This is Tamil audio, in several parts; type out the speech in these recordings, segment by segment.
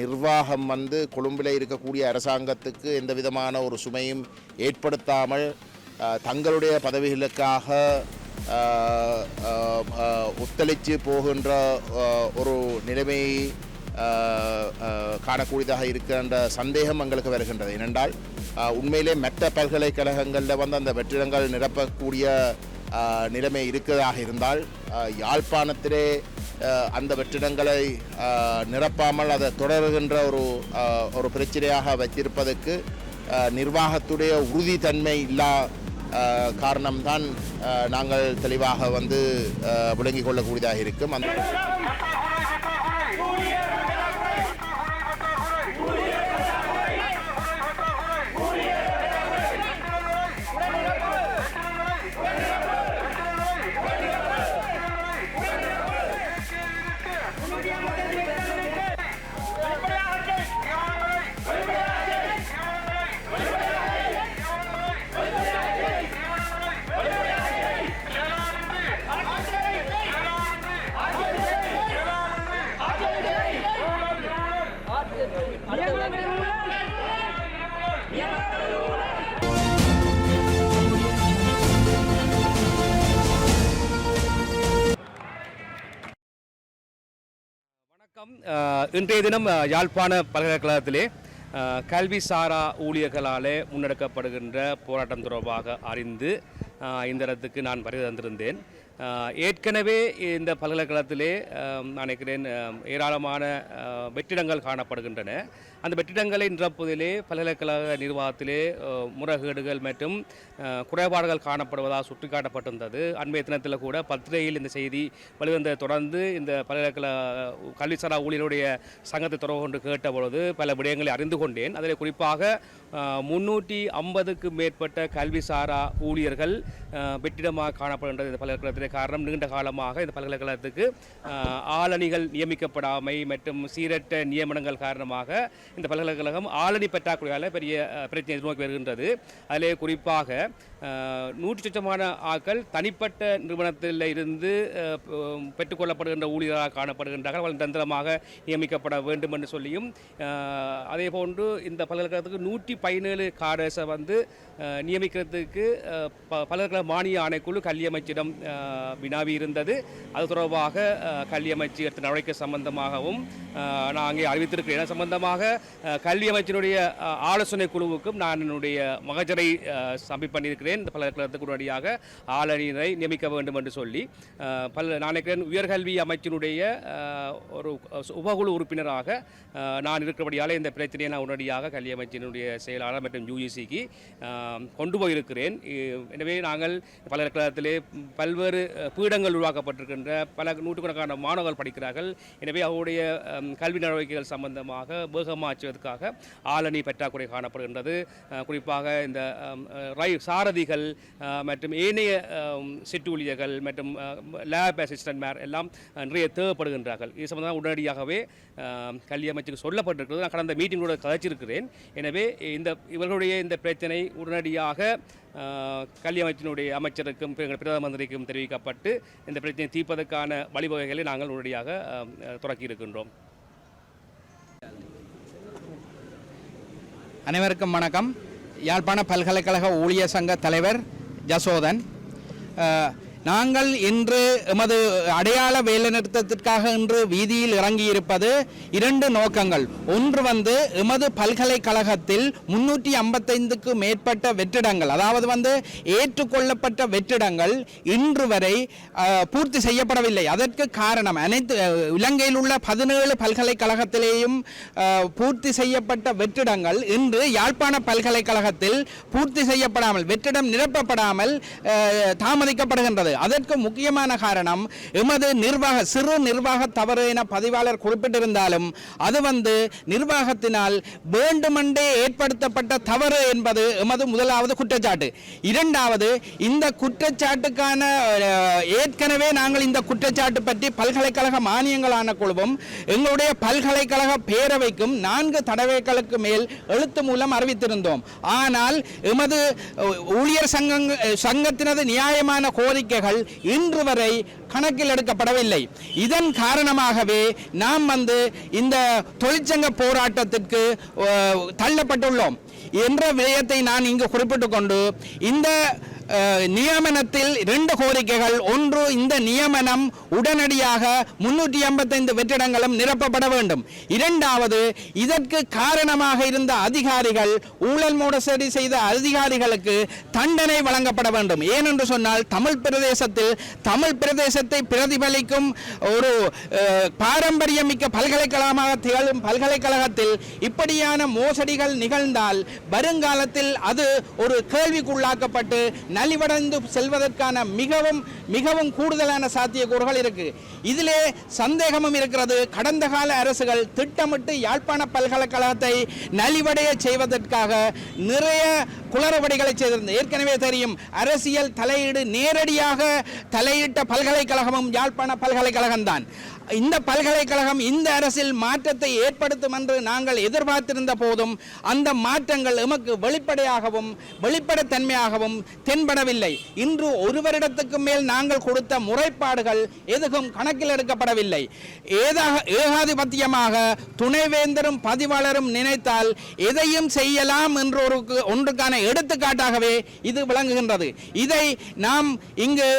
நிர்வாகம் வந்து கொழும்பில் இருக்கக்கூடிய அரசாங்கத்துக்கு எந்த விதமான ஒரு சுமையும் ஏற்படுத்தாமல் தங்களுடைய பதவிகளுக்காக அஹ், ஒத்துழைச்சு போகின்ற ஒரு நிலைமையை காணக்கூடியதாக இருக்கின்ற சந்தேகம் எங்களுக்கு வருகின்றது. ஏனென்றால் உண்மையிலே மற்ற பல்கலைக்கழகங்களில் வந்து அந்த வெற்றிடங்கள் நிரப்பக்கூடிய நிலைமை இருக்கிறதாக இருந்தால் யாழ்ப்பாணத்திலே அந்த வெற்றிடங்களை நிரப்பாமல் அதை தொடருகின்ற ஒரு ஒரு பிரச்சனையாக வைத்திருப்பதற்கு நிர்வாகத்துடைய உறுதித்தன்மை இல்லா காரணம்தான் நாங்கள் தெளிவாக வந்து விளங்கிக் கொள்ளக்கூடியதாக இருக்கும். அந்த இன்றைய தினம் யாழ்ப்பாண பல்கலைக்கழகத்திலே கல்வி சாரா ஊழியர்களாலே முன்னெடுக்கப்படுகின்ற போராட்டம் தொடர்பாக அறிந்து இந்த இடத்துக்கு நான் வருகை தந்திருந்தேன். ஏற்கனவே இந்த பல்கலைக்கழகத்திலே நினைக்கிறேன் ஏராளமான வெற்றிடங்கள் காணப்படுகின்றன. அந்த வெற்றிடங்களை நிரப்புவதிலே பல்கலைக்கழக நிர்வாகத்திலே முறைகேடுகள் மற்றும் குறைபாடுகள் காணப்படுவதாக சுட்டிக்காட்டப்பட்டிருந்தது. அண்மைய தினத்தில் கூட பத்திரிகையில் இந்த செய்தி வெளிவந்த தொடர்ந்து இந்த பல்கலைக்கழக கல்விசாரா ஊழியருடைய சங்கத்தை தொடர்பு கொண்டு கேட்டபொழுது பல விடயங்களை அறிந்து கொண்டேன். அதில் குறிப்பாக முன்னூற்றி ஐம்பதுக்கு மேற்பட்ட கல்விசாரா ஊழியர்கள் வெற்றிடமாக காணப்படுகின்றது இந்த பல்கலைக்கழகத்திலே. காரணம் நீண்ட காலமாக இந்த பல்கலைக்கழகத்துக்கு ஆளணிகள் நியமிக்கப்படாமை மற்றும் சீரற்ற நியமனங்கள் காரணமாக இந்த பல்கலைக்கழகம் ஆளணி பற்றாக்குறையால் பெரிய பிரச்சனை எதிர்நோக்கி வருகின்றது. அதிலே குறிப்பாக நூற்றி நூற்று சொச்சமான ஆட்கள் தனிப்பட்ட நிறுவனத்தில் இருந்து பெற்றுக்கொள்ளப்படுகின்ற ஊழியராக காணப்படுகின்றார்கள். அவர்கள் தந்திரமாக நியமிக்கப்பட வேண்டும் என்று சொல்லியும் அதே போன்று இந்த பல்கலைக்கழகத்துக்கு நூற்றி பதினேழு காரஸை வந்து நியமிக்கிறதுக்கு ப- பல்கலைக்கழக மானிய ஆணைக்குழு கல்வி அமைச்சிடம் வினாவி இருந்தது. அது தொடர்பாக கல்வி அமைச்சு எடுத்த நடவடிக்கை சம்பந்தமாகவும் நான் அங்கே அறிவித்திருக்கிறேன். சம்பந்தமாக கல்வி அமைச்சினுடைய ஆலோசனை குழுவுக்கும் நான் என்னுடைய மகஜரை அஹ், பண்ணியிருக்கிறேன். இந்த பல்கலைக்கழகத்துக்கு உடனடியாக ஆளணியினை நியமிக்க வேண்டும் என்று சொல்லி பல் நான் நினைக்கிறேன் உயர்கல்வி அமைச்சினுடைய ஒரு உபகுழு உறுப்பினராக நான் இருக்கிறபடியால் இந்த பிரச்சனையை நான் உடனடியாக கல்வி அமைச்சினுடைய செயலாளர் மற்றும் யூஜிசிக்கு கொண்டு போயிருக்கிறேன். எனவே நாங்கள் பல்கலைக்கழகத்திலே பல்வேறு பீடங்கள் உருவாக்கப்பட்டிருக்கின்ற பல நூற்றுக்கணக்கான மாணவர்கள் படிக்கிறார்கள். எனவே அவருடைய கல்வி நடவடிக்கைகள் சம்பந்தமாக வேகமாற்றுவதற்காக ஆளணி பற்றாக்குறை காணப்படுகின்றது. குறிப்பாக இந்த ரை சாரதிகள் மற்றும் ஏனைய சிற்றூழியர்கள் மற்றும் லேப் அசிஸ்டன்ட் மேர் எல்லாம் நிறைய தேவைப்படுகின்றார்கள். இது சம்பந்தமாக உடனடியாகவே கல்வி அமைச்சுக்கு சொல்லப்பட்டிருக்கிறது. நான் கடந்த மீட்டிங்கோட கதைச்சிருக்கிறேன். எனவே இந்த இவர்களுடைய இந்த பிரச்சனை உடனடியாக கல்வி அமைச்சினுடைய அமைச்சருக்கும் பிரதம மந்திரிக்கும் தெரிவிக்க தெரிவிக்கப்பட்டு இந்த பிரச்சனையை தீர்ப்பதற்கான வழிவகைகளை நாங்கள் உடனடியாக அஹ், தொடக்கி இருக்கின்றோம் அனைவருக்கும் வணக்கம். யாழ்ப்பாண பல்கலைக்கழக ஊழியர் சங்க தலைவர் ஜசோதன். நாங்கள் இன்று எமது அடையாள வேலைநிறுத்தத்திற்காக இன்று வீதியில் இறங்கியிருப்பது இரண்டு நோக்கங்கள். ஒன்று வந்து எமது பல்கலைக்கழகத்தில் முன்னூற்றி ஐம்பத்தைந்துக்கு மேற்பட்ட வெற்றிடங்கள் அதாவது வந்து ஏற்றுக்கொள்ளப்பட்ட வெற்றிடங்கள் இன்று வரை பூர்த்தி செய்யப்படவில்லை. அதற்கு காரணம் அனைத்து இலங்கையில் உள்ள பதினேழு பல்கலைக்கழகத்திலேயும் பூர்த்தி செய்யப்பட்ட வெற்றிடங்கள் இன்று யாழ்ப்பாண பல்கலைக்கழகத்தில் பூர்த்தி செய்யப்படாமல் வெற்றிடம் நிரப்பப்படாமல் தாமதிக்கப்படுகின்றது. தாமதிக்கப்படுகின்றது அதற்கு முக்கியமான காரணம் எமது நிர்வாக சிறு நிர்வாக தவறு என பதிவாளர் குறிப்பிட்டிருந்தாலும் அது வந்து நிர்வாகத்தினால் வேண்டுமென்றே ஏற்படுத்தப்பட்ட தவறு என்பது எமது முதலாவது குற்றச்சாட்டு. இரண்டாவது இந்த குற்றச்சாட்டுக்கான ஏற்கனவே நாங்கள் இந்த குற்றச்சாட்டு பற்றி பல்கலைக்கழக மானியங்களான குழுவும் எங்களுடைய பல்கலைக்கழக பேரவைக்கும் நான்கு தடவைகளுக்கு மேல் எழுத்து மூலம் அறிவித்திருந்தோம். ஆனால் எமது ஊழியர் சங்க சங்கத்தினது நியாயமான கோரிக்கை கோரிக்கைகள் இன்று வரை கணக்கில் எடுக்கப்படவில்லை. இதன் காரணமாகவே நாம் வந்து இந்த தொழிற்சங்க போராட்டத்திற்கு தள்ளப்பட்டுள்ளோம். என்ற விடயத்தை நான் இங்கு குறிப்பிட்டு கொண்டு இந்த நியமனத்தில் இரண்டு கோரிக்கைகள். ஒன்று இந்த நியமனம் உடனடியாக முன்னூற்றி ஐம்பத்தைந்து வெற்றிடங்களும் நிரப்பப்பட வேண்டும். இரண்டாவது இதற்கு காரணமாக இருந்த அதிகாரிகள் ஊழல் மோடசடி செய்த அதிகாரிகளுக்கு தண்டனை வழங்கப்பட வேண்டும். ஏனென்று சொன்னால் தமிழ் பிரதேசத்தில் தமிழ் பிரதேசத்தை பிரதிபலிக்கும் ஒரு பாரம்பரியமிக்க பல்கலைக்கழகமாக திகழும் பல்கலைக்கழகத்தில் இப்படியான மோசடிகள் நிகழ்ந்தால் வருங்காலத்தில் அது ஒரு கேள்விக்குள்ளாக்கப்பட்டு நலிவடைந்து செல்வதற்கான மிகவும் மிகவும் கூடுதலான சாத்தியக்கூறுகள் இருக்கு. இதிலே சந்தேகமும் இருக்கிறது. கடந்த கால அரசுகள் திட்டமிட்டு யாழ்ப்பாண பல்கலைக்கழகத்தை நலிவடைய செய்வதற்காக நிறைய குளறுபடிகளை செய்திருந்தது. ஏற்கனவே தெரியும் அரசியல் தலையீடு நேரடியாக தலையிட்ட பல்கலைக்கழகமும் யாழ்ப்பாண பல்கலைக்கழகம்தான். இந்த பல்கலைக்கழகம் இந்த அரசில் மாற்றத்தை ஏற்படுத்தும் என்று நாங்கள் எதிர்பார்த்திருந்த போதும் அந்த மாற்றங்கள் எமக்கு வெளிப்படையாகவும் வெளிப்படைத்தன்மையாகவும் தென்படவில்லை. இன்று ஒரு வருடத்துக்கு மேல் நாங்கள் கொடுத்த முறைப்பாடுகள் எதுவும் கணக்கில் எடுக்கப்படவில்லை. ஏதாக ஏகாதிபத்தியமாக துணைவேந்தரும் பதிவாளரும் நினைத்தால் எதையும் செய்யலாம் என்ற ஒரு ஒன்றுக்கான எடுத்துக்காட்டாகவே இது விளங்குகின்றது. இதை நாம் இங்கு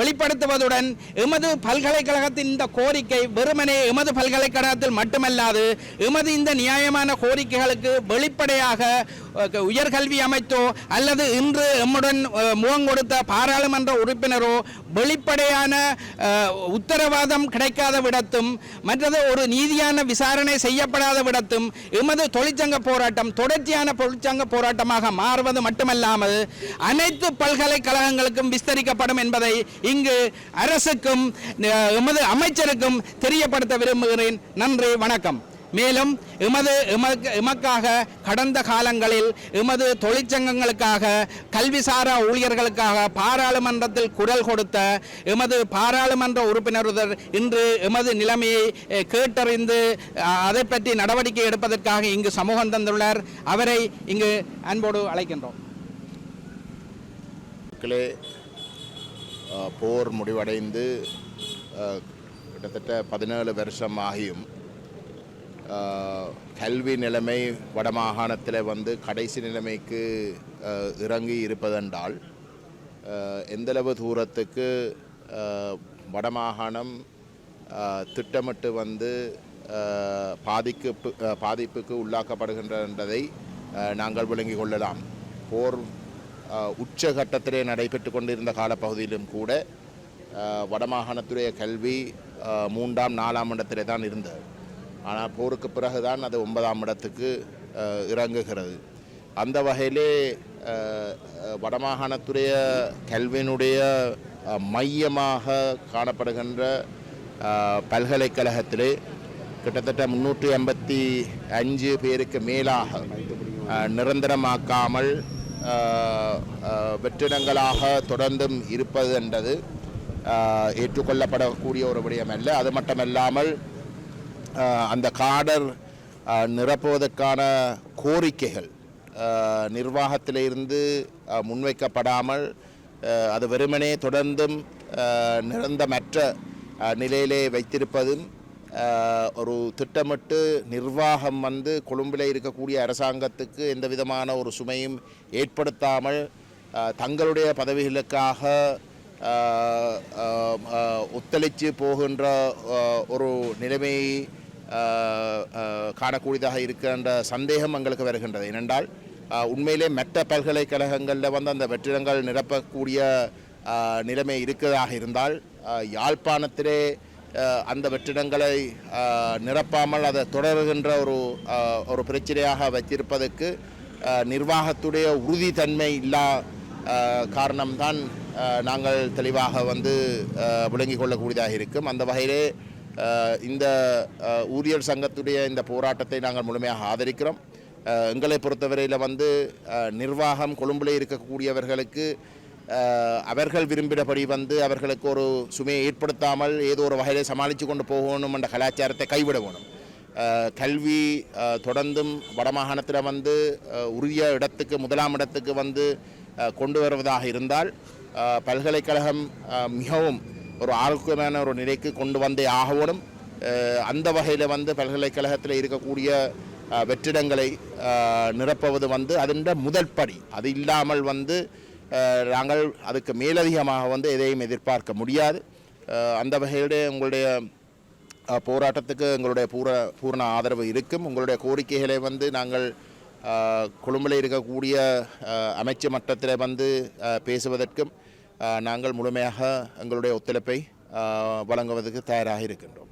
வெளிப்படுத்துவதுடன் எமது பல்கலைக்கழகத்தின் இந்த கோரிக்கை வெறுமனே எமது பல்கலைக்கழகத்தில் மட்டுமல்லாது எமது இந்த நியாயமான கோரிக்கைகளுக்கு வெளிப்படையாக உயர்கல்வி அமைத்தோ அல்லது இன்று எம்முடன் முகம் கொடுத்த பாராளுமன்ற உறுப்பினரோ வெளிப்படையான உத்தரவாதம் கிடைக்காத விடத்தும் மற்றது ஒரு நீதியான விசாரணை செய்யப்படாத விடத்தும் எமது தொழிற்சங்க போராட்டம் தொடர்ச்சியான தொழிற்சங்க போராட்டமாக மாறுவது மட்டுமல்லாமல் அனைத்து பல்கலைக்கழகங்களுக்கும் விஸ்தரிக்கப்படும் என்பதை இங்கு அரசுக்கும் எமது எமது அமைச்சருக்கும் தெரியப்படுத்த விரும்புகிறேன். நன்றி வணக்கம். மேலும் எமது எமக்கு எமக்காக கடந்த காலங்களில் எமது தொழிற்சங்கங்களுக்காக கல்விசாரா ஊழியர்களுக்காக பாராளுமன்றத்தில் குரல் கொடுத்த எமது பாராளுமன்ற உறுப்பினர் இன்று எமது நிலைமையை கேட்டறிந்து அதை பற்றி நடவடிக்கை எடுப்பதற்காக இங்கு சமூகம் தந்துள்ளார். அவரை இங்கு அன்போடு அழைக்கின்றோம். மக்களே போர் முடிவடைந்து கிட்டத்தட்ட பதினேழு வருஷம் ஆகியும் கல்வி நிலைமை வடமாகாணத்தில் வந்து கடைசி நிலைமைக்கு இறங்கி இருப்பதென்றால் எந்தளவு தூரத்துக்கு வடமாகாணம் திட்டமிட்டு வந்து பாதிக்கு பாதிப்புக்கு உள்ளாக்கப்படுகின்றதை நாங்கள் விளங்கிக் கொள்ளலாம். போர் உச்சகட்டத்திலே நடைபெற்று கொண்டிருந்த காலப்பகுதியிலும் கூட வடமாகாணத்துடைய கல்வி மூன்றாம் நாலாம் இடத்திலே தான் இருந்தது ஆனால் போருக்கு பிறகுதான் அது ஒன்பதாம் இடத்துக்கு இறங்குகிறது. அந்த வகையிலே வடமாகாணத்துடைய கல்வியினுடைய மையமாக காணப்படுகின்ற பல்கலைக்கழகத்திலே கிட்டத்தட்ட முன்னூற்றி ஐம்பத்தி அஞ்சு பேருக்கு மேலாக நிரந்தரமாக்காமல் வெற்றிடங்களாக தொடர்ந்தும் இருப்பது என்றது. ஏற்றுக்கொள்ளப்படக்கூடிய ஒரு விடயம் அல்ல அது மட்டுமல்லாமல் அந்த காடர் நிரப்புவதற்கான கோரிக்கைகள் நிர்வாகத்திலிருந்து முன்வைக்கப்படாமல் அது வெறுமனே தொடர்ந்தும் நிரந்தமற்ற நிலையிலே வைத்திருப்பதும் ஒரு திட்டமிட்டு நிர்வாகம் வந்து கொழும்பில் இருக்கக்கூடிய அரசாங்கத்துக்கு எந்த விதமான ஒரு சுமையும் ஏற்படுத்தாமல் தங்களுடைய பதவிகளுக்காக ஒத்துழைச்சு போகின்ற ஒரு நிலைமையை காணக்கூடியதாக இருக்கின்ற சந்தேகம் எங்களுக்கு வருகின்றது ஏனென்றால் உண்மையிலே மற்ற பல்கலைக்கழகங்களில் வந்து அந்த வெற்றிடங்கள் நிரப்பக்கூடிய நிலைமை இருக்கிறதாக இருந்தால் யாழ்ப்பாணத்திலே அந்த வெற்றிடங்களை நிரப்பாமல் அதை தொடர்கின்ற ஒரு ஒரு பிரச்சனையாக வைத்திருப்பதற்கு நிர்வாகத்துடைய உறுதித்தன்மை இல்லா காரணம்தான் நாங்கள் தெளிவாக வந்து விளங்கிக் கொள்ளக்கூடியதாக இருக்கும். அந்த வகையிலே இந்த அஹ், ஊழியர் சங்கத்துடைய இந்த போராட்டத்தை நாங்கள் முழுமையாக ஆதரிக்கிறோம். எங்களை பொறுத்தவரையில் வந்து நிர்வாகம் கொழும்பில் இருக்கக்கூடியவர்களுக்கு அவர்கள் விரும்பினபடி வந்து அவர்களுக்கு ஒரு சுமையை ஏற்படுத்தாமல் ஏதோ ஒரு வகையில் சமாளித்து கொண்டு போகணும் என்ற கலாச்சாரத்தை கைவிட வேணும். கல்வி தொடர்ந்தும் வடமாகாணத்தில் வந்து உரிய இடத்துக்கு முதலாம் இடத்துக்கு வந்து கொண்டு வருவதாக இருந்தால் பல்கலைக்கழகம் மிகவும் ஒரு ஆரோக்கியமான ஒரு நிலைக்கு கொண்டு வந்தே ஆகணும். அந்த வகையில் வந்து பல்கலைக்கழகத்தில் இருக்கக்கூடிய வெற்றிடங்களை நிரப்புவது வந்து அதன் முதல் படி. அது இல்லாமல் வந்து நாங்கள் அதுக்கு மேலதிகமாக வந்து எதையும் எதிர்பார்க்க முடியாது. அந்த வகையிலே உங்களுடைய போராட்டத்துக்கு எங்களுடைய பூர பூர்ண ஆதரவு இருக்கும். உங்களுடைய கோரிக்கைகளை வந்து நாங்கள் கொழும்பில் இருக்கக்கூடிய அமைச்சு மட்டத்தில் வந்து பேசுவதற்கும் நாங்கள் முழுமையாக எங்களுடைய ஒத்துழைப்பை வழங்குவதற்கு தயாராக இருக்கின்றோம்.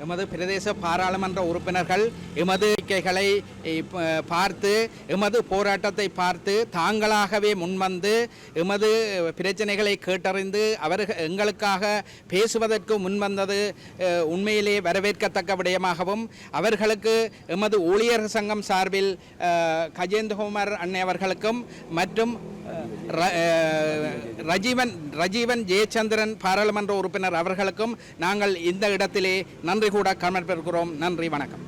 எமது பிரதேச பாராளுமன்ற உறுப்பினர்கள் எமது அறிக்கைகளை பார்த்து எமது போராட்டத்தை பார்த்து தாங்களாகவே முன்வந்து எமது பிரச்சனைகளை கேட்டறிந்து அவர்கள் எங்களுக்காக பேசுவதற்கு முன்வந்தது உண்மையிலே வரவேற்கத்தக்க விடயமாகவும் அவர்களுக்கு எமது ஊழியர் சங்கம் சார்பில் கஜேந்திரகுமார் கஜேந்திர அன்னை அவர்களுக்கும் மற்றும் ரஜீவன் ரஜீவன் ஜெயச்சந்திரன் பாராளுமன்ற உறுப்பினர் அவர்களுக்கும் நாங்கள் இந்த இடத்திலே நன்றி கூட கடமைப்பெறுகிறோம் நன்றி வணக்கம்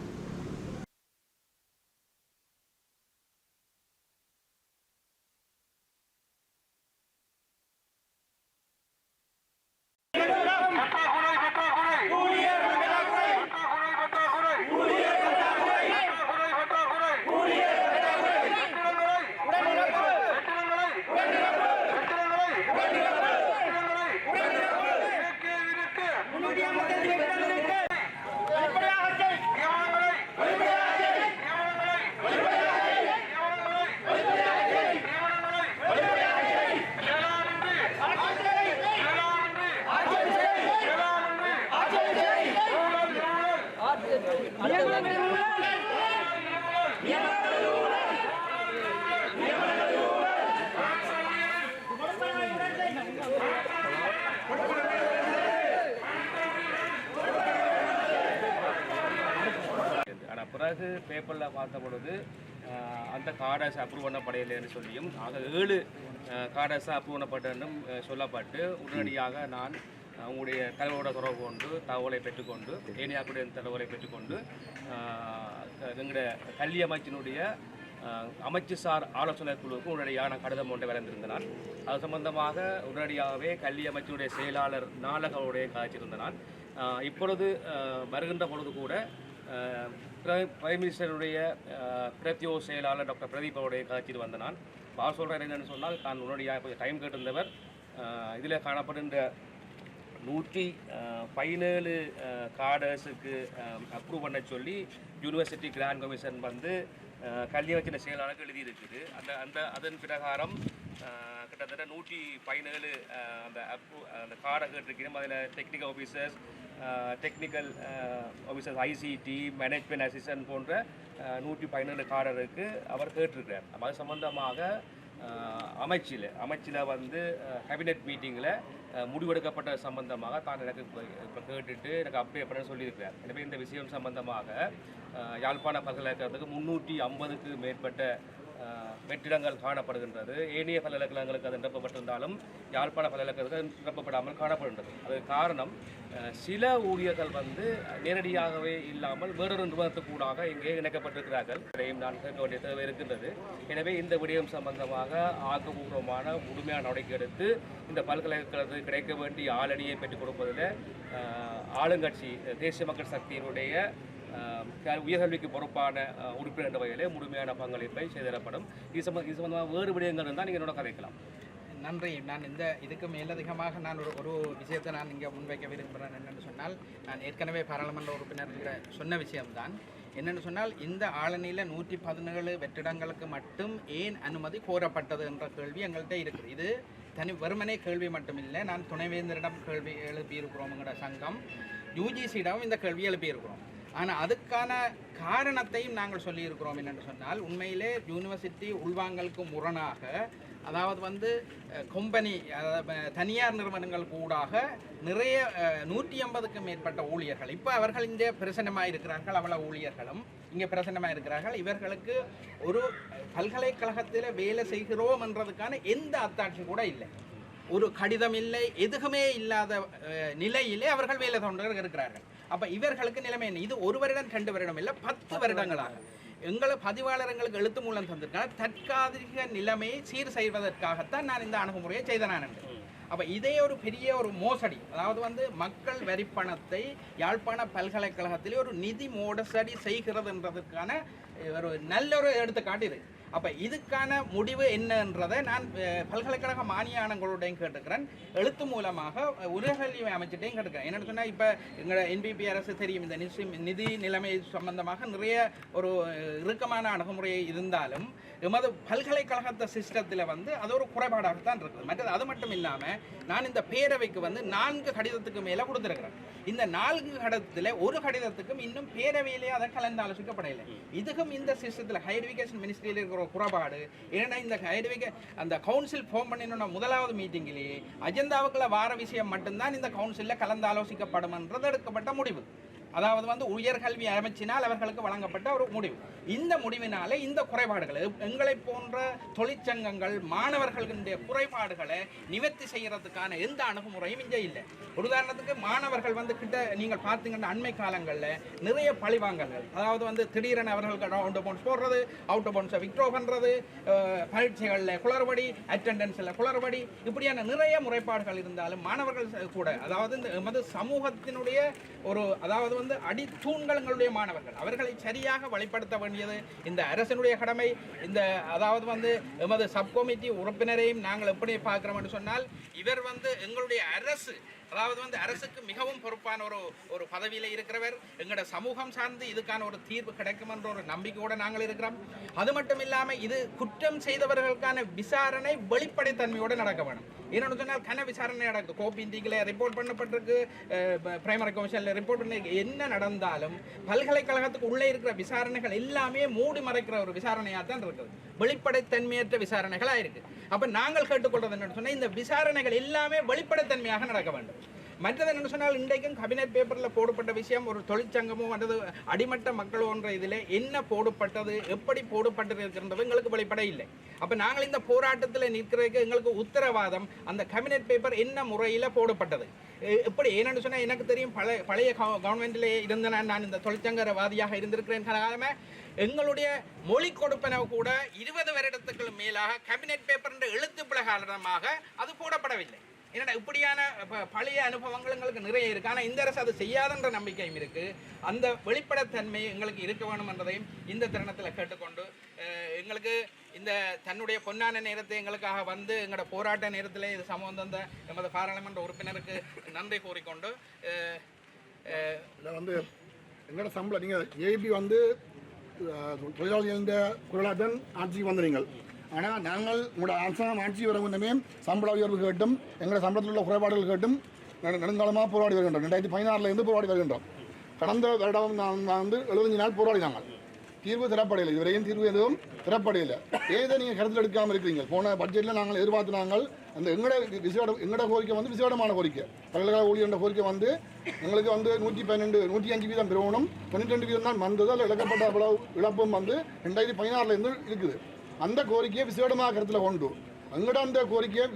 காடாஸ் கார்டஸ் அப்ரூவ் சொல்லியும் ஆக ஏழு கார்டஸ் அப்ரூவ் சொல்லப்பட்டு உடனடியாக நான் அவங்களுடைய உங்களுடைய தலைவரோட தொடர்பு கொண்டு தகவலை பெற்றுக்கொண்டு ஏனியாக்குடைய தகவலை பெற்றுக்கொண்டு எங்களுடைய கல்வி அமைச்சினுடைய அமைச்சுசார் ஆலோசனை குழுவுக்கு உடனடியாக நான் கடிதம் ஒன்றை வரைந்திருந்தேன் அது சம்பந்தமாக உடனடியாகவே கல்வி அமைச்சினுடைய செயலாளர் நாளகவுடைய காய்ச்சிருந்தனான் இப்பொழுது வருகின்ற பொழுது கூட பிரைம் மினிஸ்டருடைய பிரத்யோ செயலாளர் டாக்டர் பிரதீப் அவருடைய காட்சியில் வந்த நான். அவர் சொல்கிறார் என்னென்னு சொன்னால் நான் உடனடியாக கொஞ்சம் டைம் கேட்டிருந்தவர். இதில் காணப்படுகின்ற நூற்றி பதினேழு கார்டர்ஸுக்கு அப்ரூவ் பண்ண சொல்லி யூனிவர்சிட்டி கிராண்ட் கமிஷன் வந்து கல்வி வச்சின செயலாளருக்கு எழுதியிருக்குது. அந்த அந்த அதன் பிரகாரம் கிட்டத்தட்ட நூற்றி பதினேழு அந்த அப்ரூ அந்த கார்டை கேட்டிருக்கிறோம் அதில் technical officers technical officers ICT management assistant போன்ற நூற்றி பதினேழு கார்டருக்கு அவர் கேட்டிருக்கிறார். அது சம்பந்தமாக அமைச்சில் அமைச்சில் வந்து கேபினெட் மீட்டிங்கில் முடிவெடுக்கப்பட்ட சம்பந்தமாக தான் எனக்கு இப்போ இப்போ கேட்டுட்டு எனக்கு அப்டே பண்ண சொல்லியிருக்கிறார். எனவே இந்த விஷயம் சம்பந்தமாக யாழ்ப்பாண பல்கலைக்கழகத்துக்கு முந்நூற்றி ஐம்பதுக்கு மேற்பட்ட வெற்றிடங்கள் காணப்படுகின்றது. ஏனைய பல்கலைக்கழகங்களுக்கு அது நிரப்பப்பட்டிருந்தாலும் யாழ்ப்பாண பல்கலைக்கழகத்துக்கு நிரப்பப்படாமல் காணப்படுகின்றது. அதுக்கு காரணம் சில ஊழியர்கள் வந்து நேரடியாகவே இல்லாமல் வேறொரு நிறுவனத்துக்கூடாக இங்கே இணைக்கப்பட்டிருக்கிறார்கள். இதையும் நான் கேட்க வேண்டிய தேவை இருக்கின்றது. எனவே இந்த விடயம் சம்பந்தமாக ஆக்கப்பூர்வமான முழுமையான நடவடிக்கை எடுத்து இந்த பல்கலைக்கழகத்துக்கு கிடைக்க வேண்டிய ஆளணியை பெற்றுக் கொடுப்பதில் ஆளுங்கட்சி தேசிய மக்கள் சக்தியினுடைய உயர்கல்விக்கு பொறுப்பான உறுப்பினர் என்ற வகையிலே முழுமையான பங்களிப்பை செய்திடப்படும். இது சம்ப இது சம்பந்தமாக வேறு விடயங்கள் இருந்தால் நீங்கள் என்னோட கதைக்கலாம் நன்றி. நான் இந்த இதுக்கு மேலதிகமாக நான் ஒரு ஒரு விஷயத்தை நான் இங்கே முன்வைக்க விரும்புகிறேன் என்னென்னு சொன்னால் நான் ஏற்கனவே பாராளுமன்ற உறுப்பினர்கிட்ட சொன்ன விஷயம்தான். என்னென்னு சொன்னால் இந்த ஆளணியில் நூற்றி பதினேழு வெற்றிடங்களுக்கு மட்டும் ஏன் அனுமதி கோரப்பட்டது என்ற கேள்வி எங்கள்கிட்ட இருக்குது. இது தனி வெறுமனே கேள்வி மட்டுமில்லை. நான் துணைவேந்தரிடம் கேள்வி எழுப்பியிருக்கிறோம்ங்கிற சங்கம் யூஜிசியிடம் இந்த கேள்வி எழுப்பியிருக்கிறோம். ஆனால் அதுக்கான காரணத்தையும் நாங்கள் சொல்லியிருக்கிறோம் என்னென்று சொன்னால் உண்மையிலே யூனிவர்சிட்டி உள்வாங்கலுக்கு முரணாக அதாவது வந்து கம்பெனி தனியார் நிறுவனங்கள் கூடாக நிறைய நூற்றி ஐம்பதுக்கும் மேற்பட்ட ஊழியர்கள் இப்போ அவர்கள் இங்கே பிரசன்னமாக இருக்கிறார்கள் அவ்வளோ ஊழியர்களும் இங்கே பிரசன்னமாக இருக்கிறார்கள் இவர்களுக்கு ஒரு பல்கலைக்கழகத்தில் வேலை செய்கிறோம் என்றதுக்கான எந்த அத்தாட்சி கூட இல்லை. ஒரு கடிதம் இல்லை எதுக்குமே இல்லாத நிலையிலே அவர்கள் வேலை தொண்டர்கள் இருக்கிறார்கள். அப்ப இவர்களுக்கு நிலைமை என்ன? இது ஒரு வருடம் ரெண்டு வருடம் இல்லை பத்து வருடங்களாக. எங்களை பதிவாளர் எங்களுக்கு எழுத்து மூலம் தந்திருக்காங்க. தற்காலிக நிலைமையை சீர் செய்வதற்காகத்தான் நான் இந்த அணுகுமுறையை செய்த நான் என்று. அப்ப இதே ஒரு பெரிய ஒரு மோசடி அதாவது வந்து மக்கள் வரிப்பணத்தை யாழ்ப்பாண பல்கலைக்கழகத்திலே ஒரு நிதி மோசடி செய்கிறதுன்றதுக்கான ஒரு நல்ல ஒரு எடுத்துக்காட்டு இது. அப்போ இதுக்கான முடிவு என்னன்றதை நான் பல்கலைக்கழக மானியானங்களுடையும் கேட்டுக்கிறேன். எழுத்து மூலமாக உலகல்வி அமைச்சிட்டையும் கேட்டுக்கிறேன். என்னென்னு சொன்னால் இப்போ எங்க என்பிபி அரசு தெரியும். இந்த நிதி நிதி நிலைமை சம்பந்தமாக நிறைய ஒரு இறுக்கமான அணுகுமுறை இருந்தாலும் எமது பல்கலைக்கழகத்த சிஸ்டத்தில் வந்து அது ஒரு குறைபாடாகத்தான் இருக்குது. மற்றது அது மட்டும் இல்லாமல் நான் இந்த பேரவைக்கு வந்து நான்கு கடிதத்துக்கு மேலே கொடுத்துருக்கிறேன். இந்த நான்கு கடிதத்தில் ஒரு கடிதத்துக்கும் இன்னும் பேரவையிலே அதை கலந்து ஆலோசிக்கப்படையில இதுக்கும் இந்த சிஸ்டத்தில் ஹையர் எஜுகேஷன் மினிஸ்ட்ரியில் இருக்கிற ஒரு குறைபாடு. ஏன்னா இந்த ஹையர் அந்த கவுன்சில் ஃபோன் பண்ணினோட முதலாவது மீட்டிங்கிலேயே அஜெண்டாவுக்குள்ள வார விஷயம் மட்டும்தான் இந்த கவுன்சிலில் கலந்து ஆலோசிக்கப்படும்ன்றது எடுக்கப்பட்ட முடிவு. அதாவது வந்து உயர்கல்வி அமைச்சினால் அவர்களுக்கு வழங்கப்பட்ட ஒரு முடிவு. இந்த முடிவினாலே இந்த குறைபாடுகள் எங்களை போன்ற தொழிற்சங்கங்கள் மாணவர்களுடைய குறைபாடுகளை நிவர்த்தி செய்யறதுக்கான எந்த அணுகுமுறையும் இங்கே இல்லை. உதாரணத்துக்கு மாணவர்கள் வந்து கிட்ட நீங்கள் பார்த்தீங்கன்னா அண்மை காலங்களில் நிறைய பழிவாங்கல்கள் அதாவது வந்து திடீரென அவர்களுக்கு அவுட் பவுன்ஸ் போடுறது அவுட் பவுன்ஸை விக்ட்ரோ பண்ணுறது பரீட்சைகளில் குளறுபடி அட்டெண்டன்ஸில் குளறுபடி இப்படியான நிறைய முறைப்பாடுகள் இருந்தாலும் மாணவர்கள் கூட அதாவது இந்த எமது சமூகத்தினுடைய ஒரு அதாவது வந்து அடித்தூண்கள் எங்களுடைய மாணவர்கள். அவர்களை சரியாக வழிப்படுத்த வேண்டியது இந்த அரசனுடைய கடமை. இந்த அதாவது வந்து எமது சப் கமிட்டி உறுப்பினரையும் நாங்கள் எப்படி பார்க்குறோம்னு சொன்னால் இவர் வந்து எங்களுடைய அரசு அதாவது வந்து அரசுக்கு மிகவும் பொறுப்பான ஒரு ஒரு பதவியில் இருக்கிறவர். எங்களோட சமூகம் சார்ந்து இதுக்கான ஒரு தீர்வு கிடைக்கும் என்ற ஒரு நம்பிக்கையோடு நாங்கள் இருக்கிறோம். அது மட்டும் இல்லாமல் இது குற்றம் செய்தவர்களுக்கான விசாரணை வெளிப்படைத்தன்மையோடு நடக்க வேணும். என்னென்னு சொன்னால் கன விசாரணை நடக்குது கோபி இந்திகளை ரிப்போர்ட் பண்ணப்பட்டிருக்கு. பிரைமரி கமிஷனில் ரிப்போர்ட் பண்ணி என்ன நடந்தாலும் பல்கலைக்கழகத்துக்கு உள்ளே இருக்கிற விசாரணைகள் எல்லாமே மூடி மறைக்கிற ஒரு விசாரணையாக தான் இருக்குது. வெளிப்படைத்தன்மையற்ற விசாரணைகளாக இருக்குது அப்போ நாங்கள் கேட்டுக்கொள்வது என்னென்னு சொன்னால் இந்த விசாரணைகள் எல்லாமே வெளிப்படைத்தன்மையாக நடக்க வேண்டும். மற்றது என்ன சொன்னால் இன்றைக்கும் கபினட் பேப்பரில் போடப்பட்ட விஷயம் ஒரு தொழிற்சங்கமோ அல்லது அடிமட்ட மக்களோ என்ற இதில் என்ன போடப்பட்டது எப்படி போடப்பட்டிருக்கின்றது எங்களுக்கு வெளிப்பட இல்லை. அப்போ நாங்கள் இந்த போராட்டத்தில் நிற்கிறதுக்கு எங்களுக்கு உத்தரவாதம் அந்த கபினட் பேப்பர் என்ன முறையில் போடப்பட்டது? எப்படி? ஏன்னு சொன்னால் எனக்கு தெரியும் பழைய பழைய கவர்மெண்ட்டில் இருந்த நான் நான் இந்த தொழிற்சங்கரவாதியாக இருந்திருக்கிறேன் காலமே எங்களுடைய மொழி கொடுப்பனவு கூட இருபது வருடத்துக்கு மேலாக கேபினெட் பேப்பர் என்ற எழுத்து பிழை காரணமாக அது போடப்படவில்லை. என்னடா இப்படியான பழைய அனுபவங்கள் எங்களுக்கு நிறைய இருக்கு. ஆனால் இந்த அரசு அது செய்யாதுன்ற நம்பிக்கையும் இருக்கு. அந்த வெளிப்படைத்தன்மை எங்களுக்கு இருக்க வேணும் என்றதையும் இந்த தருணத்தில் கேட்டுக்கொண்டு எங்களுக்கு இந்த தன்னுடைய பொன்னான நேரத்தை எங்களுக்காக வந்து எங்களோட போராட்ட நேரத்தில் இது சமம் தந்த எமது பாராளுமன்ற உறுப்பினருக்கு நன்றி கூறிக்கொண்டு வந்து எங்களோட சம்பளம் நீங்கள் ஏபி வந்து அஹ், தொழிலாளிகளின் குரலாக தான் ஆட்சிக்கு வந்தீங்கள் ஆனால் நாங்கள் உங்களோட அரசாங்கம் ஆட்சி வர முன்னமே சம்பள உயர்வு கேட்டும் எங்களோட சம்பளத்தில் உள்ள குறைபாடுகள் கேட்டும் நெடுங்காலமாக போராடி வருகின்றோம். ரெண்டாயிரத்தி பதினாறுலேருந்து போராடி வருகின்றோம். கடந்த வருடம் நான் வந்து எழுபத்தஞ்சு நாள் போராடி நாங்கள். தீர்வு திறப்படையில்லை இதுவரையும் தீர்வு எதுவும் திறப்படையில்லை ஏதோ நீங்கள் கருத்தில் எடுக்காமல் இருக்கிறீங்க. போன பட்ஜெட்டில் நாங்கள் எதிர்பார்த்து நாங்கள் அந்த எங்களோட விசேட எங்களோட கோரிக்கை வந்து விசேடமான கோரிக்கை. பல்கலைக்கழக ஊழியர் கோரிக்கை வந்து எங்களுக்கு வந்து நூற்றி பன்னெண்டு நூற்றி அஞ்சு வீதம் பெறணும் தொண்ணூற்றி ரெண்டு வீதம் தான் வந்தது. அதில் இழக்கப்பட்ட இழப்பும் வந்து ரெண்டாயிரத்தி பதினாறுலேருந்து இருக்குது. அந்த கோரிக்கையை விசேடமாக கருத்தில் கொண்டு எங்களோட அந்த கோரிக்கையை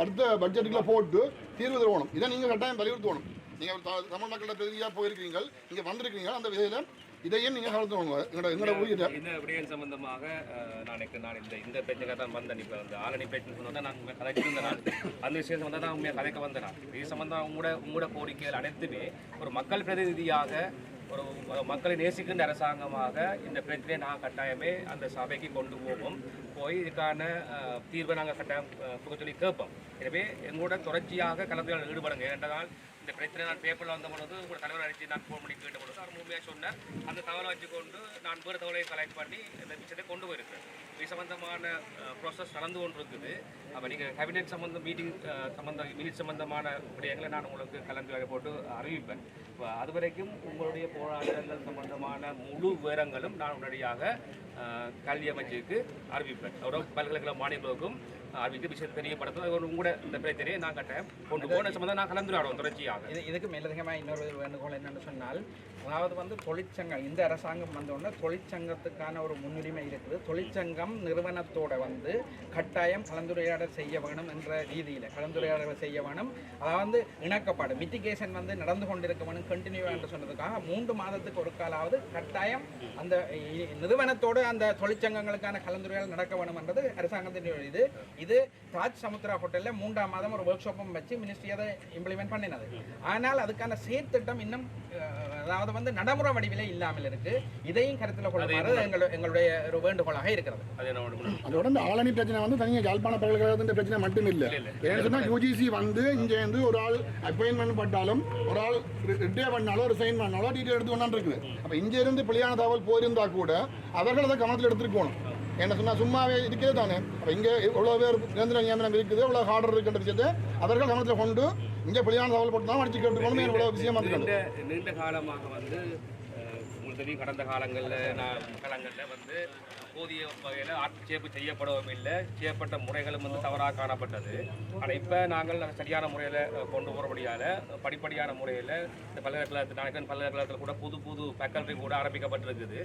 அடுத்த பட்ஜெட்டுக்குள்ள போட்டு தீர்வு தருவணும். இதை நீங்கள் கட்டாயம் வலியுறுத்தணும். நீங்கள் தமிழ் மக்களோட பிரதிநிதியாக போயிருக்கீங்க இங்கே வந்திருக்கீங்க அந்த விதையில் இதையும் நீங்கள் கலந்துக்கணும் எங்களோட எங்களோட ஊழியர் இந்த விடயம் சம்பந்தமாக நாளைக்கு நான் இந்த இந்த பிரச்சனை தான் வந்தேன். இப்போ வந்து ஆரணி பிரச்சனை சொன்னா நான் உண்மையாக கதைச்சிருந்தேன் நான். அந்த விஷயம் வந்து தான் உண்மையாக கதைக்க வந்தேன் நான். இது சம்பந்தம் உங்களோட உங்களோட கோரிக்கைகள் அனைத்துமே ஒரு மக்கள் பிரதிநிதியாக ஒரு ஒரு மக்களை நேசிக்கின்ற அரசாங்கமாக இந்த பிரச்சனையை நான் கட்டாயமே அந்த சபைக்கு கொண்டு போவோம். போய் இதுக்கான தீர்வை நாங்கள் கட்டாயம் கொடுக்க சொல்லி கேட்போம். எனவே எங்களோட தொடர்ச்சியாக கலந்துரையாடல் ஈடுபடுங்க. என்றால் இந்த பிரச்சனை நான் பேப்பரில் வந்த பொழுது உங்களோட தலைவர் அழைச்சி நான் ஃபோன் பண்ணி கேட்ட பொழுது அவர் முழுமையாக சொன்னார். அந்த தகவலை வச்சுக்கொண்டு நான் வேறு தகவலை கலெக்ட் பண்ணி இந்த விஷயத்தை கொண்டு போயிருக்கேன் இது சம்பந்தமான ப்ராசஸ் நடந்து கொண்டு இருக்குது அப்போ நீங்கள் கேபினெட் சம்மந்தம் மீட்டிங் சம்மந்த மினிட் சம்மந்தமான விடயங்களை நான் உங்களுக்கு கலந்து போட்டு அறிவிப்பேன். இப்போ அது வரைக்கும் உங்களுடைய போராட்டங்கள் சம்பந்தமான முழு விவரங்களும் நான் உடனடியாக கல்வி அமைச்சுக்கு அறிவிப்பேன். ஒரு பல்கலைக்கழக மாநிலங்களுக்கும் அறிவித்து விஷயத்தை தெரியப்படுத்த உங்களோட இந்த பிரச்சனையை நான் கட்டேன் கொண்டு போன சம்பந்தம் நான் கலந்துரையாடுவோம் தொடர்ச்சியாக. இது இதுக்கு மேலதிகமாக இன்னொரு வேண்டுகோள் என்னன்னு சொன்னால் அதாவது வந்து தொழிற்சங்கம் இந்த அரசாங்கம் வந்தோடனே தொழிற்சங்கத்துக்கான ஒரு முன்னுரிமை இருக்குது. தொழிற்சங்கம் நிறுவனத்தோட வந்து கட்டாயம் கலந்துரையாடல் செய்ய வேணும் என்ற ரீதியில் கலந்துரையாடல் செய்ய வேணும். அதாவது இணக்கப்பாடு மிட்டிகேஷன் வந்து நடந்து கொண்டிருக்க வேணும் கண்டினியூ என்று சொன்னதுக்காக மூன்று மாதத்துக்கு ஒரு காலாவது கட்டாயம் அந்த நிறுவனத்தோடு அந்த தொழிற்சங்கங்களுக்கான கலந்துரையாடல் நடக்க வேணும் என்றது அரசாங்கத்தின் இது. இது தாஜ் சமுத்ரா ஹோட்டலில் மூன்றாம் மாதம் ஒரு ஒர்க் ஷாப்பும் வச்சு மினிஸ்ட்ரி அதை இம்ப்ளிமெண்ட் பண்ணினது. ஆனால் அதுக்கான செயற்திட்டம் இன்னும் அதாவது வந்து நடைமுறை வடிவிலே இல்லாமல் இருக்கு. இதையும் கருத்தில் கொள்ளுமாறு எங்கள் எங்களுடைய ஒரு வேண்டுகோளாக இருக்கிறது. அதோட இந்த ஆளணி பிரச்சனை வந்து தனியாக யாழ்ப்பாண பல்கலைக்கழகத்தின் பிரச்சனை மட்டும் இல்லை ஏன்னு சொன்னால் யூஜிசி வந்து இங்கே வந்து ஒரு ஆள் அப்பாயின்மெண்ட் பட்டாலும் ஒரு ஆள் ரிட்டையர் பண்ணாலும் ஒரு சைன் பண்ணாலும் டீட்டெயில் எடுத்து கொண்டாந்து இருக்குது அப்போ இங்கே இருந்து பிள்ளையான தகவல் போயிருந்தா கூட அவர்கள் அதை கவனத்தில் எடுத்துருக்கணும் என்ன சொன்னால் சும்மாவே இருக்கே தானே. அப்போ இங்கே எவ்வளோ பேர் நிரந்தர நியமனம் இருக்குது எவ்வளோ ஆர்டர் இருக்குன்ற விஷயத்தை அவர்கள் கவனத்தில் கொண்டு இங்கே பிள்ளையான தகவல் போட்டு தான் அடிச்சு கேட்டுக்கணும் இவ்வளோ விஷயம் வந்துக்கணும் நீண்ட காலமாக வந்து உங்களுக்கு தெரியும் கடந்த காலங்களில் நான் காலங்களில் வந்து போதிய வகையில் ஆட்சேபு செய்யப்படவும் இல்லை செய்யப்பட்ட முறைகளும் வந்து தவறாக காணப்பட்டது. ஆனால் இப்போ நாங்கள் சரியான முறையில் கொண்டு போகிறபடியால் படிப்படியான முறையில் இந்த பல்கலைக்கழகத்தில் நாங்கள் பல்கலைக்கழகத்தில் கூட புது புது ஃபேக்கல்ட்டி கூட ஆரம்பிக்கப்பட்டிருக்குது.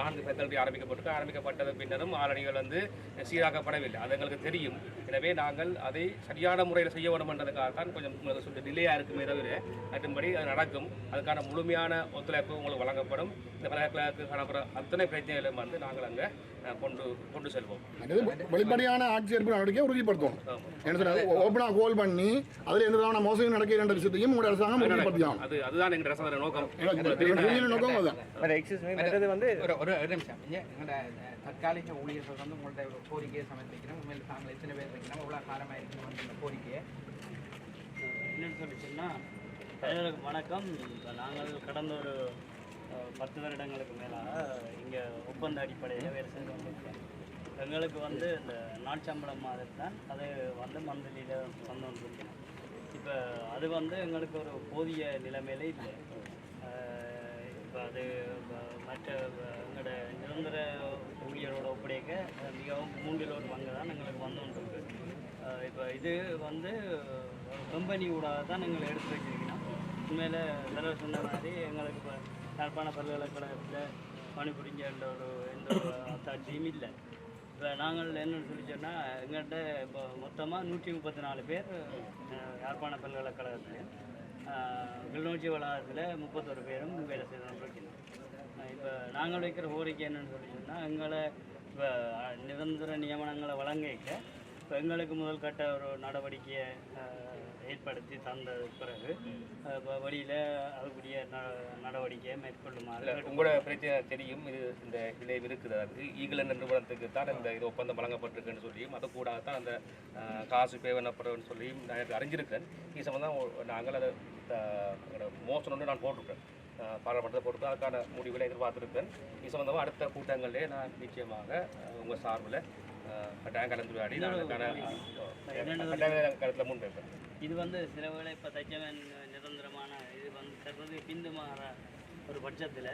நான்கு ஃபேக்கல்ட்டி ஆரம்பிக்கப்பட்டிருக்கு. ஆரம்பிக்கப்பட்டது பின்னரும் ஆரணிகள் வந்து சீராக்கப்படவில்லை. அது எங்களுக்கு தெரியும். எனவே நாங்கள் அதை சரியான முறையில் செய்ய வேண்டும் என்றதுக்காக தான் கொஞ்சம் சொல்லி டிலேயாக இருக்குமே தவிர மற்றும்படி அது நடக்கும். அதுக்கான முழுமையான ஒத்துழைப்பு உங்களுக்கு வழங்கப்படும். இந்த பல்கலைக்கழகத்துக்கு காணப்படுற அத்தனை பிரச்சனைகளும் வந்து நாங்கள் அங்கே கொண்டு கொண்டு செல்வோம். அது வெளிப்படையான ஆட்சியேற்பு நடவடிக்கையை உறுதிப்படுத்தணும். என்ன சொன்னால் ஓப்பனாக கோல் பண்ணி அதில் எந்த விதமான மோசடி நடக்கிற விஷயத்தையும் உங்களுடைய அரசாங்கம் உறுதிப்படுத்தியாகும் அது அதுதான் எங்கள் ரசவர நோக்கம். நோக்கம் அதுதான் வந்து ஒரு நிமிஷம். எங்களோட தற்காலிக ஊழியர்கள் வந்து உங்கள்ட்ட ஒரு கோரிக்கையை சமர்ப்பிக்கிறோம் உண்மையில் தாங்கள் எத்தனை பேர் இருக்கணும் எவ்வளோ காலமாக இருக்கணும் இந்த கோரிக்கையை. என்னன்னு சொல்லி சொன்னால் அனைவருக்கும் வணக்கம். இப்போ நாங்கள் கடந்த ஒரு பத்து வருடங்களுக்கு மேலாக இங்கே ஒப்பந்த அடிப்படையில் வேலை செய்து கொண்டிருக்கோம் எங்களுக்கு வந்து இந்த நாட்சம்பளம் மாதிரி தான் அது வந்து மந்த்லியில் வந்து வந்துருக்கணும் இப்போ அது வந்து எங்களுக்கு ஒரு போதிய நிலைமையில இல்லை. இப்போ அது மற்ற எங்களோட நிரந்தர ஊழியரோட ஒப்படைக்க மிகவும் மூன்றில் ஒரு பங்கு தான் எங்களுக்கு வந்து கொண்டிருக்கு. இப்போ இது வந்து கம்பெனி கூட தான் எங்களை எடுத்து வச்சிருக்கணும் உண்மையில் தலைவர் சொன்ன மாதிரி எங்களுக்கு இப்போ யாழ்ப்பாண பல்கலைக்கழகத்தில் பணிபுரிஞ்ச ஒரு எந்த ஒரு அத்தாட்சியும் இல்லை. இப்போ நாங்கள் என்னன்னு சொல்லி சொன்னால் எங்கள்கிட்ட இப்போ மொத்தமாக நூற்றி முப்பத்தி நாலு பேர் யாழ்ப்பாண பல்கலைக்கழகத்தில் கிளிநொச்சி வளாகத்தில் முப்பத்தொரு பேரும் வேலை செய்து கொண்டிருக்கணும் இப்போ நாங்கள் வைக்கிற கோரிக்கை என்னென்னு சொல்லி சொன்னால் எங்களை இப்போ நிரந்தர நியமனங்களை வழங்கிக்க இப்போ எங்களுக்கு முதல் கட்ட ஒரு நடவடிக்கையை ஏற்படுத்தி தந்த பிறகு வழியில் அதுக்குரிய நடவடிக்கையை மேற்கொள்ளுமாறு உங்களோட பிரச்சனை தெரியும். இது இந்த விளைவு இருக்குது. அது ஈகலன் நிறுவனத்துக்கு தான் இந்த இது ஒப்பந்தம் வழங்கப்பட்டிருக்குன்னு சொல்லியும் அது கூட தான் அந்த காசு பேவனப்படுறன்னு சொல்லியும் நான் எனக்கு அறிஞ்சிருக்கேன். இது சம்பந்தம் ஒ- நாங்கள் அதை மோசம் ஒன்று நான் போட்டிருக்கேன். பாராளுமன்றத்தை போட்டு அதுக்கான முடிவுகளை எதிர்பார்த்திருக்கேன். இது சம்பந்தமாக அடுத்த கூட்டங்களிலே நான் நிச்சயமாக உங்கள் சார்பில் கட்டாயம் கலந்துரையாடி நான் கட்டாயம் கருத்தில் முன்வைப்பேன் இது வந்து சில வேளை இப்போ தைச்சவன் நிரந்தரமான இது வந்து தர்றது பிந்து மாற ஒரு பட்சத்தில்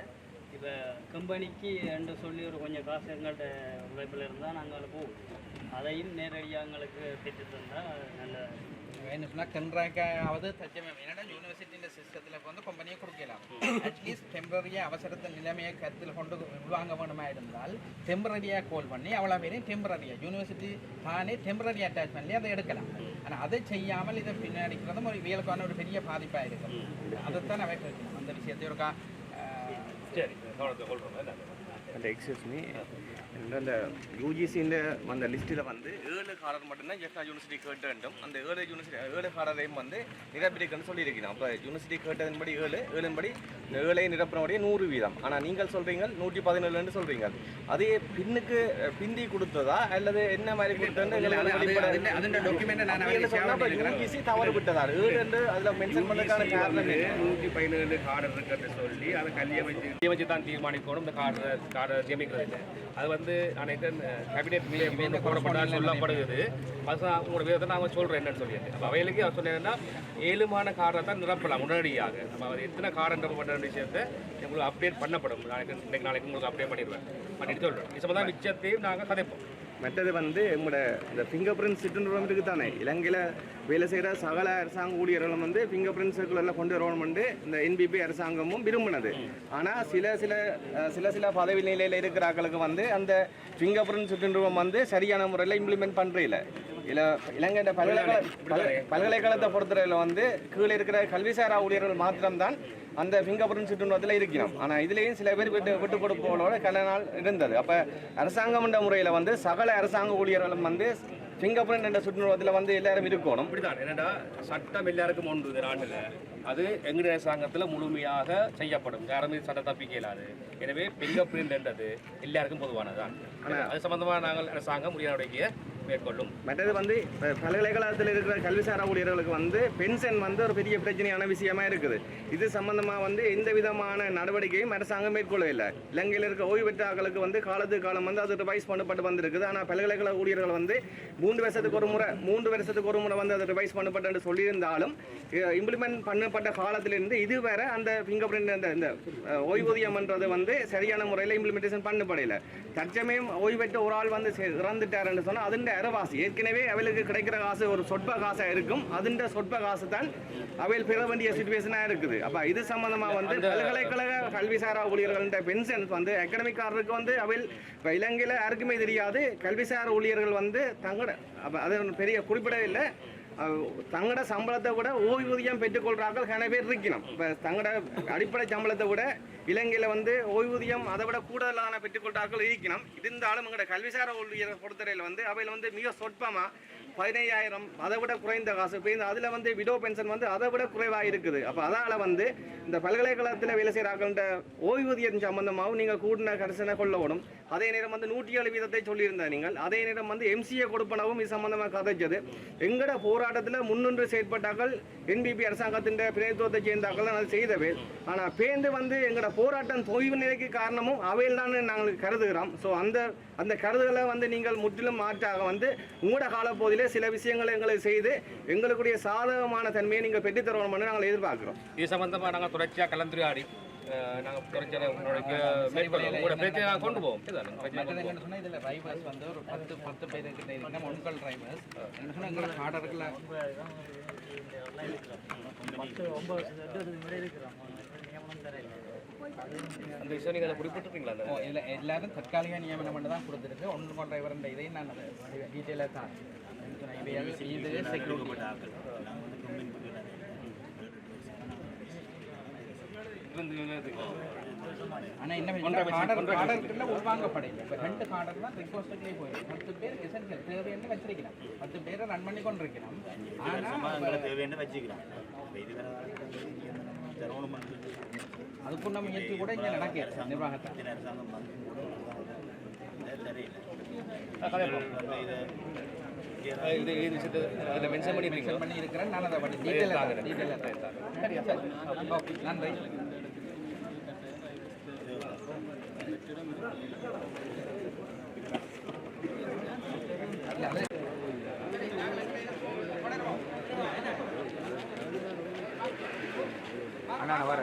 இப்போ கம்பெனிக்கு என்று சொல்லி ஒரு கொஞ்சம் காசு எங்கள்கிட்ட உழைப்பில் இருந்தால் நாங்கள் போவோம். அதையும் நேரடியாக எங்களுக்கு பெற்று தந்தால் நல்ல என்ன சொன்னால் கன்றாக்காவது தச்சமே என்னடா யூனிவர்சிட்டியின் சிஸ்டத்தில் வந்து கம்பெனியை கொடுக்கலாம் அட்லீஸ்ட் டெம்பரரியாக அவசரத்தை நிலைமையை கருத்தில் கொண்டு உள்வாங்க வேணுமா இருந்தால் டெம்பரரியாக கால் பண்ணி அவ்வளோ பேரையும் டெம்பரரியாக யூனிவர்சிட்டி தானே டெம்பரரி அட்டாச்மெண்ட்லேயே அதை எடுக்கலாம். ஆனால் அதை செய்யாமல் இதை பின்னாடிக்கிறதும் ஒரு இயலுக்கான ஒரு பெரிய பாதிப்பாக இருக்கும். அதைத்தான் அவை கேட்கணும். அந்த விஷயத்தை ஒரு கா அஹ், சரி கவனத்தை கொள்கிறோம் அந்த எக்ஸஸ் மீ இந்த யூஜிசியில் அந்த லிஸ்ட்டில் வந்து ஏழு ஹாரர் மட்டும்தான் ஜெஃப்னா யூனிவர்சிட்டி கேட்டுண்டும் அந்த ஏழு யூனிவர்சிட்டி ஏழு ஹாரரையும் வந்து நிரப்பிடிக்கணும்னு சொல்லியிருக்கணும் அப்போ யூனிவர்சிட்டி கேட்டதன்படி ஏழு ஏழுன்படி ஏழை நிரப்பினபடியே நூறு வீதம் ஆனால் நீங்கள் சொல்கிறீங்க நூற்றி பதினேழுன்னு சொல்கிறீங்க அதே பின்னுக்கு பிந்தி கொடுத்ததா அல்லது என்ன மாதிரி கொடுத்தது தவறு விட்டதார் ஏழு அதில் மென்ஷன் பண்ணதுக்கான காரணம் நூற்றி பதினேழு ஹாரர் இருக்கிறத சொல்லி அதை கல்யாணம் தான் தீர்மானிக்கணும் இந்த கார்டரை கார்டரை நியமிக்கிறது அது வந்து வந்து அனைத்து கேபினெட் போடப்பட்டால் சொல்லப்படுகிறது. அதுதான் உங்களோட விதத்தை நான் சொல்கிறேன் என்னன்னு சொல்லிட்டு. அப்போ அவைகளுக்கு அவர் சொன்னேன்னா ஏழுமான காரை தான் நிரப்பலாம் உடனடியாக. நம்ம அவர் எத்தனை கார் நிரப்பப்பட்ட விஷயத்தை உங்களுக்கு அப்டேட் பண்ணப்படும். நாளைக்கு இன்னைக்கு நாளைக்கு உங்களுக்கு அப்டேட் பண்ணிடுவேன். பண்ணிட்டு சொல்கிறேன் இது சம்பந்தம் மிச்சத்தையும் நாங்கள் கதைப்போம். மற்றது வந்து எங்களோட இந்த ஃபிங்கர் பிரிண்ட் சிட்டுன்றம் இருக்கு தானே. இலங்கையில் வேலை செய்கிற சகல அரசாங்க ஊழியர்களும் வந்து ஃபிங்கர் பிரிண்ட் சர்க்குலரில் கொண்டு வரணும்னு இந்த என்பிபி அரசாங்கமும் விரும்பினது. ஆனால் சில சில சில சில பதவி நிலையில் இருக்கிற ஆட்களுக்கு வந்து அந்த ஃபிங்கர் பிரிண்ட் சுற்றுருவம் வந்து சரியான முறையில் இம்ப்ளிமெண்ட் பண்ணுறதில்ல இல்லை இலங்கையோட பல்கலைக்கழக பல்கலை- பல்கலைக்கழகத்தை பொறுத்தவரையில் வந்து கீழே இருக்கிற கல்விசாரா ஊழியர்கள் மாத்திரம்தான் அந்த ஃபிங்கர் பிரிண்ட் சுற்றுவத்தில் இருக்கிறோம். ஆனால் இதுலேயும் சில பேர் விட்டு விட்டு கொடுப்போட கல நாள் இருந்தது. அப்போ அரசாங்கம் என்ற முறையில் வந்து சகல அரசாங்க ஊழியர்களும் வந்து ஃபிங்கர் பிரிண்ட் என்ற சுற்றுவத்தில் வந்து எல்லாரும் இருக்கணும். அப்படிதான் என்னடா சட்டம் எல்லாருக்கும் ஒன்று இந்த நாட்டில். அது எங்களுடைய அரசாங்கத்தில் முழுமையாக செய்யப்படும். யாருமே சட்ட தப்பிக்க இயலாது. எனவே பிங்கர் பிரிண்ட் என்றது எல்லாருக்கும் பொதுவானதுதான். அது சம்பந்தமாக நாங்கள் அரசாங்கம் உரிய நடவடிக்கையை மேற்கொள்ளும். மற்றது வந்து பல்கலைக்கழகத்தில் இருக்கிற கல்விசாரா ஊழியர்களுக்கு வந்து பென்ஷன் வந்து ஒரு பெரிய பிரச்சனையான விஷயமா இருக்குது. இது சம்பந்தமா வந்து எந்த விதமான நடவடிக்கையும் அரசாங்கம் மேற்கொள்ளவில்லை. இலங்கையில் இருக்க ஓய்வு பெற்றாக்களுக்கு வந்து காலத்து காலம் வந்து அது ரிவைஸ் பண்ணப்பட்டு வந்திருக்குது. ஆனால் பல்கலைக்கழக ஊழியர்கள் வந்து மூன்று வருஷத்துக்கு ஒரு முறை மூன்று வருஷத்துக்கு ஒரு முறை வந்து அது ரிவைஸ் பண்ணப்பட்டு சொல்லியிருந்தாலும் இம்ப்ளிமெண்ட் பண்ணப்பட்ட காலத்திலிருந்து இதுவரை அந்த ஃபிங்கர் பிரிண்ட் அந்த இந்த ஓய்வூதியம்ன்றது வந்து சரியான முறையில் இம்ப்ளிமெண்டேஷன் பண்ணப்படலை. தற்சமயம் ஓய்வு பெற்ற ஒரு ஆள் வந்து இறந்துட்டாருன்னு சொன்னால் அதுண்ட அறவாசி ஏற்கனவே அவளுக்கு கிடைக்கிற காசு ஒரு சொற்ப காசாக இருக்கும். அதுண்ட சொற்ப காசு தான் அவையில் பெற வேண்டிய சுச்சுவேஷனாக இருக்குது. அப்போ இது சம்பந்தமாக வந்து பல்கலைக்கழக கல்விசாரா ஊழியர்கள்ன்ற பென்ஷன்ஸ் வந்து அகாடமிக்காரருக்கு வந்து அவையில் இப்போ இலங்கையில் யாருக்குமே தெரியாது. கல்விசாரா ஊழியர்கள் வந்து தங்களோட அப்போ அது பெரிய குறிப்பிடவில்லை அஹ் தங்களோட சம்பளத்தை விட ஓய்வூதியம் பெற்றுக்கொள்றார்கள் கன பேர் இருக்கணும் இப்போ தங்களோட அடிப்படை சம்பளத்தை விட இலங்கையில் வந்து ஓய்வூதியம் அதை விட கூடுதலான பெற்றுக்கொள்றார்கள் இருக்கணும் இருந்தாலும் எங்களோட கல்விசார ஊழியர் பொறுத்தவரையில் வந்து அவையில் வந்து மிக சொற்பமாக பதினையாயிரம் அதை விட குறைந்த காசு. இப்போ இந்த அதில் வந்து விடோ பென்ஷன் வந்து அதை விட குறைவாக இருக்குது. அப்போ அதால் வந்து இந்த பல்கலைக்கழகத்தில் வேலை செய்கிறார்கள்ன்ற ஓய்வூதியம் சம்பந்தமாகவும் நீங்கள் கூடின கரிசனை கொள்ளப்படும் அதே நேரம் வந்து நூற்றி ஏழு வீதத்தை சொல்லியிருந்தார் நீங்கள். அதே நேரம் வந்து எம்சிஏ கொடுப்பனவும் இது சம்பந்தமாக கதைச்சது. எங்கட போராட்டத்தில் முன்னின்று செயற்பட்டார்கள் என்பிபி அரசாங்கத்தின் பிரதித்துவத்தை சேர்ந்தார்கள் தான் அது செய்தவே ஆனால் பேர்ந்து வந்து எங்களோட போராட்டம் தொய்வு நிலைக்கு காரணமும் அவையில் தான் நாங்கள் கருதுகிறோம். ஸோ அந்த அந்த கருதுகளை வந்து நீங்கள் முற்றிலும் மாற்றாக வந்து உங்களோட காலப்பகுதியிலே சில விஷயங்களை எங்களுக்கு செய்து எங்களுக்குடைய சாதகமான தன்மையை நீங்கள் பெற்றுத்தரணும்னு நாங்கள் எதிர்பார்க்கிறோம். இது சம்பந்தமாக நாங்கள் தொடர்ச்சியாக கலந்துரையாடி நாங்கள் தொடர்ச்சியாக உங்களுடைய மேற்கொள்ளும் உங்களோட பிரச்சனை நாங்கள் கொண்டு போவோம் இதுதானே பிரச்சனை கொண்டு மற்றது போவோம். என்ன சொன்னால் இதில் டிரைவர்ஸ் வந்து ஒரு பத்து பத்து பேர் கிட்ட இருக்கிற ஒன்கல் டிரைவர்ஸ் என்ன சொன்னால் எங்களை ஆர்டருக்குள்ள பத்து ஒன்பது வருஷம் எட்டு வருஷத்துக்கு முன்னாடி இருக்கிறோம் நியமனம் தரையில் அந்த விஷயம் நீங்கள் அதை குறிப்பிட்டிருக்கீங்களா அந்த இல்லை எல்லாரும் தற்காலிக நியமனம் மட்டும் தான் கொடுத்துருக்கு. ஒன்கல் டிரைவர் இதையும் நான் டீட்டெயிலாக தான் இது செக்யூரிட்டி ஆனால் என்ன உள்வாங்கப்படையில இப்போ ரெண்டு ஆர்டர் தான் ரிக்வஸ்ட்டுக்குள்ளே போயிடும். பத்து பேர் எசென்சியல் தேவைன்னு வச்சிருக்கிறோம் பத்து பேரை ரன் பண்ணி கொண்டு இருக்கிறோம் ஆனால் தேவையான வச்சுக்கிறோம் அதுக்கும் நம்ம அதுக்குள்ள கூட இங்கே நடக்குது நிர்வாகத்தை. இது இது விஷயத்தை இதில் மென்ஷன் பண்ணியிருக்கீங்களா பண்ணி இருக்கிறேன் நான் அதை பண்ணி டீட்டெயிலாக டீட்டெயிலாக ஓகே நன்றி அண்ணா வர